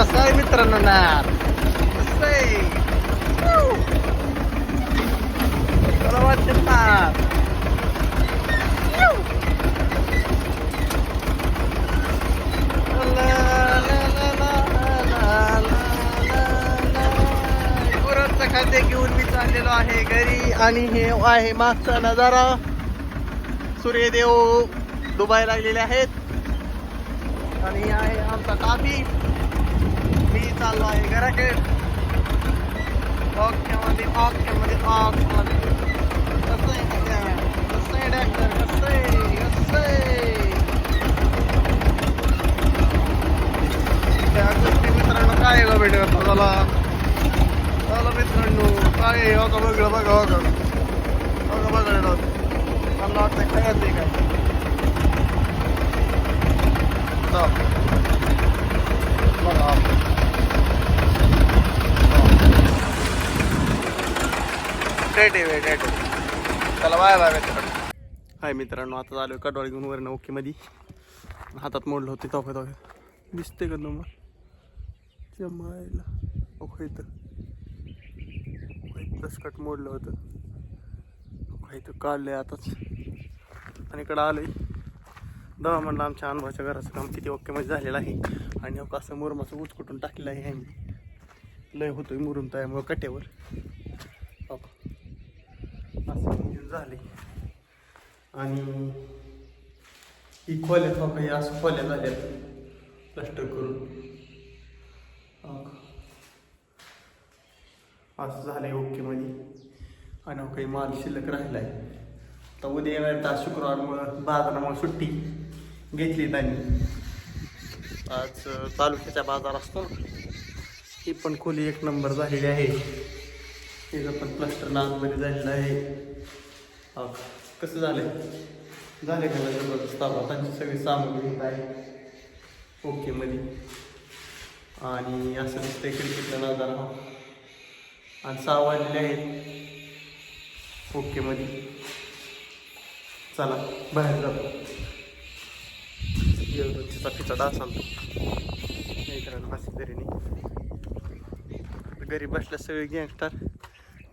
कसं आहे मित्रांनो नार. कसं आहे. खाद्य घेऊन मी चाललेलो आहे घरी आणि हे आहे मागचा नजारा. सूर्यदेव दुबाय लागलेले आहेत. आणि आहे आमचा काफी मी चाललो आहे घराकडे. ऑक्यामध्ये ऑक्यामध्ये ऑक्यामध्ये. कसं आहे कसं आहे डॅक्टर कसं आहे? कसं आहे? त्या गोष्टी मित्रांनो काय का भेटत चला. चला मित्रांनो काय हो का बघलं बघा हो का हो का बघा. मला वाटतं खरंच आहे काय. बघा. बघा डेट आहे डेट चला बाय बाय मित्रांनो हाय मित्रांनो आता आलो कडवाळ घेऊन वरण ओकेमध्ये. हातात मोडलं होते तोफे तोफे. दिसते का तुम्हाला? जमायला. ओके इथं दसकट मोडलं होतं. ओके इथं काढलंय आताच. आणि इकडं आहे दवा म्हणलं आमच्या अनुभवाच्या घराचं काम किती ओकेमध्ये झालेलं आहे. आणि हो असं मुरमाचं उचकुटून टाकलेलं आहे लय होतोय मुरुम त्यामुळं कट्यावर. असं इंजिन झाले. आणि ही खोल्या थोडा काही असं खोल्या झाल्या प्लास्टर करून. असं झालंय ओके मध्ये. आणि काही माल शिल्लक राहिलाय. तर उद्या येणार तास शुक्रवारमुळं बाजारामुळे सुट्टी घेतली त्यांनी. आज तालुक्याचा बाजार असतो ना ही पण खोली एक नंबर झालेली आहे. तिचं पण प्लास्टर नागमध्ये झालेलं आहे. कसं झालंय? झाले का जबरदस्त आबा त्यांची सगळी सामग्री आहे. ओके मध्ये आणि असं दिसतंय क्रिकेटला नजारा हा आणि सहा वाजलेले आहेत. ओके मध्ये चला बाहेर जातो तिचा पिचा डास आणतो. मित्रांनो असं तरी नाही. घरी बसल्या सगळे गँगस्टर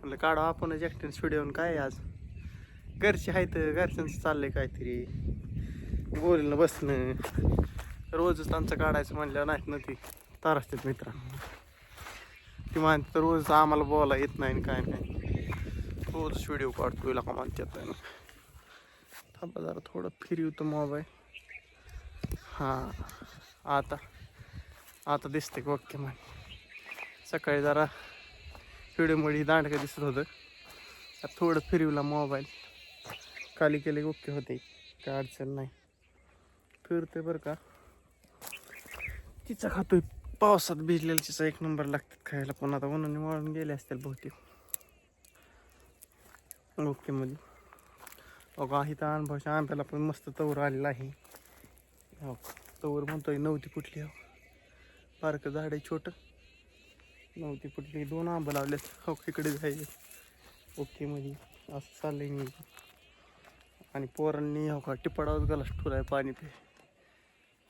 म्हणलं काढा आपणच एकट्याने स्टुडिओन काय आज? घरचे आहेत घरच्यांचं चाललंय काहीतरी. बोलणं बसणं. रोजच त्यांचं काढायचं म्हणलं नाहीत ना ती. तारसतात मित्रांनो. ती म्हणते तर रोज आम्हाला बोला येत नाही आणि काय नाही. रोज व्हिडिओ काढतो का म्हणतात ना थांबा जरा थोडं फिरवतो मोबाईल हां आता. आता दिसते की ओके मग सकाळी जरा व्हिडिओमध्ये दांडकं दिसत होतं. थोडं फिरवला मोबाईल. खाली केले ओके होते. काय अडचण नाही. फिरते बरं का. तिचा खातोय. पावसात भिजलेला तिचा एक नंबर लागतात खायला. पण आता उन्हाने वाळून गेले असतील बहुतेक. ओके मध्ये अगं तर अनुभवाच्या आंब्याला पण मस्त तवर आलेला आहे. हो तवर म्हणतोय नव्हती कुठली. हो. बारकं झाड आहे छोटं. नव्हती फुटली दोन आंबं लावलेत. हो इकडे जायचे ओके मध्ये असं चाललंय मी आणि पोरांनी हो का टिपाडावर गलास आहे पाणी पे.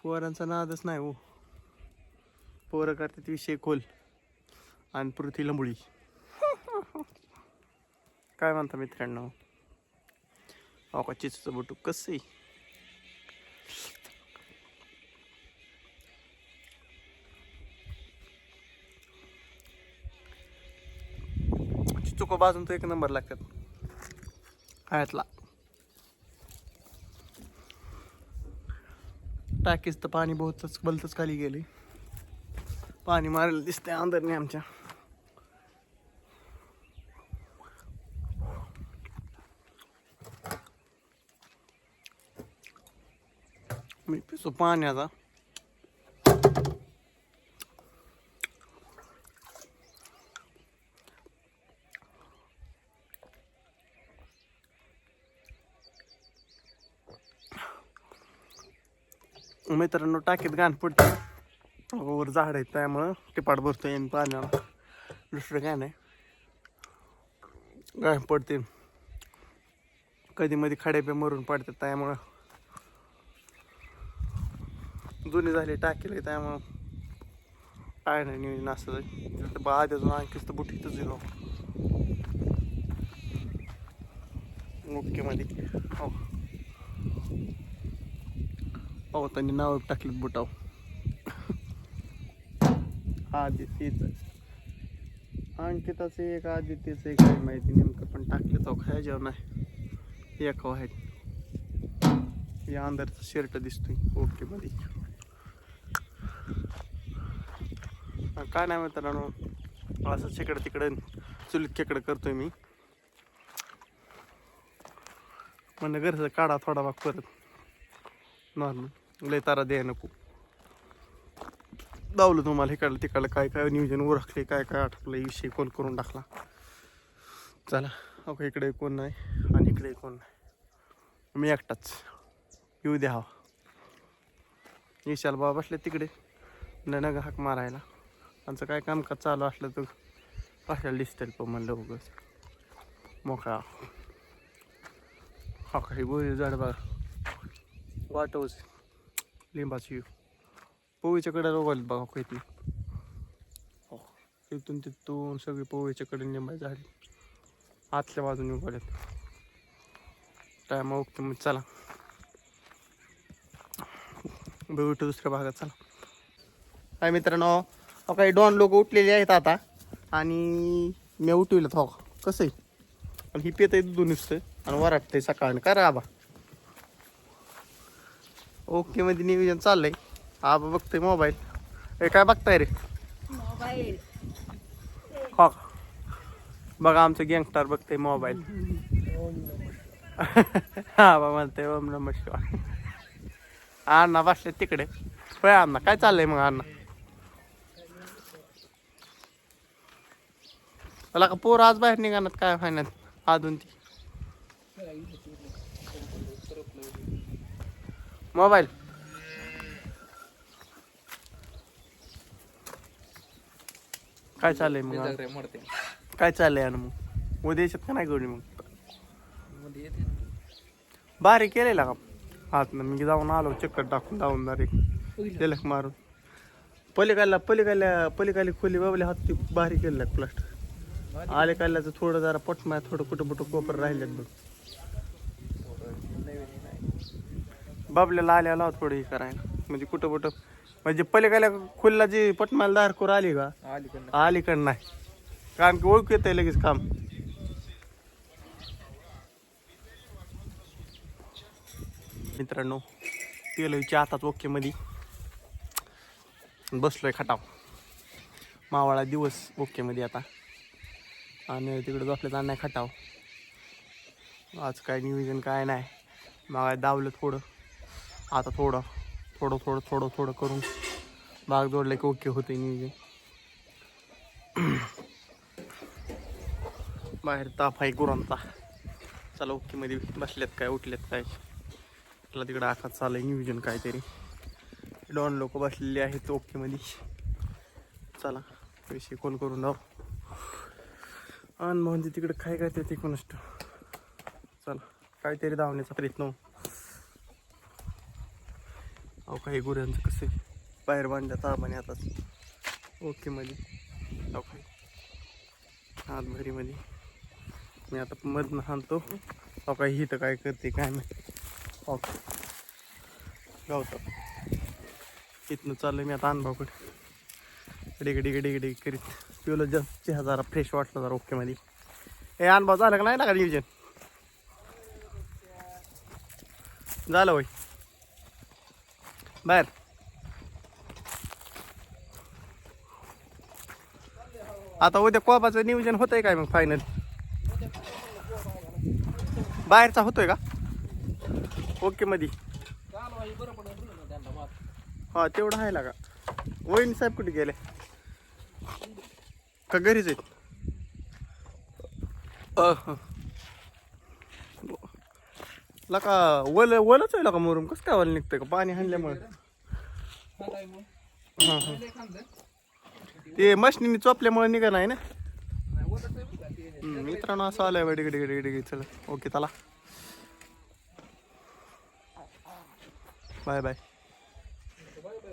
पोरांचा नादच नाही हो. पोरं करतात विषय खोल. आणि पृथ्वी लंबुळी. काय म्हणता मित्रांनो? अहो का चिचचं बटू कसं आहे बाजून तर एक नंबर लागतात. आयातला. टाकीच तर पाणी बहुतच बलतच खाली गेले. पाणी मारायला दिसतंय अंदरने आमच्या. मी पिसो पाण्याचा मित्रांनो टाकीत घाण पडते. वर झाड आहेत त्यामुळं टिपाट भरतो येईन पाण्याला. दुसरं काय नाही. घाण पडते. कधी मध्ये खडे मरून पडतात त्यामुळं. जुने झाले टाकेल त्यामुळं. काय नाही नियोजन असं तिथं बा अजून आणखीच तर बुटीतच गेलो ओके मध्ये हो. हो त्यांनी नाव टाकलीत बुटाव. आदित्यच. अंकिताचं एक आदित्यचं एक काही माहिती नेमकं पण टाकले तो खाय जेवण नाही एक आहेत या अंधारचा शर्ट दिसतोय. ओके मध्ये काय नाही मित्रांनो. असं तिकडं तिकडं चुलक्याकडं करतोय मी. म्हणजे घरचं काढा थोडा भाग परत नॉर्मल लय तारा द्याय नको. दावलं तुम्हाला इकडलं तिकडलं काय काय नियोजन उरखले काय काय आटकलं विषय कोण करून टाकला. चला ओके इकडे कोण नाही आणि इकडे कोण नाही. मी एकटाच. येऊ द्या हो. हवा विशाल बाबा बसले तिकडे नग हाक मारायला. त्यांचं काय कामकाज चालू असलं तर कशाला दिसतील पण म्हणलं उगच. मोकळा. हा काही बोल झाड बघा वाटवच लिंबाची. पोळीच्या कड्या रोगायला बघा काही हो तिथून तिथून सगळी पोळीच्या कडे लिंबाची झाली. आतल्या बाजून उघडत टायमा ओके मग चला. भेटू दुसऱ्या भागात चला. काय मित्रांनो अहो, काही डॉन लोक उठलेले आहेत आता. आणि मी उठविलं हो. कसं आहे? पण ही पेत आहे दुधून नुसतं. आणि वराटतंय सकाळनं. का राबा ओके मध्ये नियोजन चाललंय. आबा बघतोय मोबाईल हे काय बघताय रे? मोबाईल हो. बघा आमचं गँगस्टार बघतोय मोबाईल हा बा म्हणते ओम नम शिवाय. अण्णा बसले तिकडे. होय अण्णा काय चाललंय मग अण्णा? मला का पोर आज बाहेर निघाणार काय फायनात अजून ती? मोबाईल. काय चाललंय मग? काय चाललंय आणि मग? उद्या येतात का नाही गवडी मग? मध्ये येते बारीक केलेला का? आत मी जाऊन आलो चक्कर टाकून जाऊन बारीक. तिलक मारून. पलीकडला पलीकडल्या पलीकडली खोली बाबले हात ती बारीक केलेला प्लास्टर आले काढल्याचं थोडं जरा पटमाय थोडं कुठं कुठं कोपर राहिलेत बघ. बाबल्याला आल्या लाव थोडं हे करायला. म्हणजे कुठं कुठं. म्हणजे पलीकडल्या खोलीला जी पटमाला दार करून आली का? अलीकडं नाही. कारण की ओळखू येतं लगेच काम. मित्रांनो तेलच्या आताच ओके मध्ये बसलोय खटाव. मावाळा दिवस ओके मध्ये आता. आणि तिकडे बसले नाही खटाव. आज काय नियोजन काय नाही. मग दावलं थोडं. आता थोडं थोडं थोडं थोडं थोडं करून बाग जोडले की ओके होते नियोजन. बाहेर ताप आहे गुरांचा. चला ओके मध्ये बसल्यात काय उठल्यात काय. त्याला तिकडं आखात चाललंय नियोजन काहीतरी. डॉन लोक बसलेले आहेत ओके मध्ये चला पैसे कोण करून राव आणि म्हणजे तिकडं काय काय ते कोण असतं? चला काहीतरी धावण्याचा प्रयत्न. हो. अहो काही गुऱ्यांचं कसं बाहेर बांधल्या तापाने आताच ओके मध्ये काही हात भरीमध्ये मी आता मधनं हाणतो. अहो काही हिथं काय करते काय नाही ओके. गावतं इथनं चाललं मी आता अनुभवकडे डिग डिग डिग डिग करीत. पिवलं जास्त चहा जरा फ्रेश वाटलं जरा ओके मध्ये हे अनुभव झालं का? नाही ना का नियोजन? झालं होय. बाहेर आता उद्या कोपाचं नियोजन होतंय काय मग फायनल बाहेरचा होतोय का? ओके मध्ये हा तेवढं आहे का? वहीन साहेब कुठे गेले? का घरीच आहेत? अह. लका वल वलच आहे का मोरून कसं काय वल निघतंय का? पाणी हाणल्यामुळे हां हां. ते मशनीने चोपल्यामुळे निघा नाही ना? हम्म, मित्रांनो असं आलंय बा डिगे डिगे डिगे चला ओके चला. Bye bye.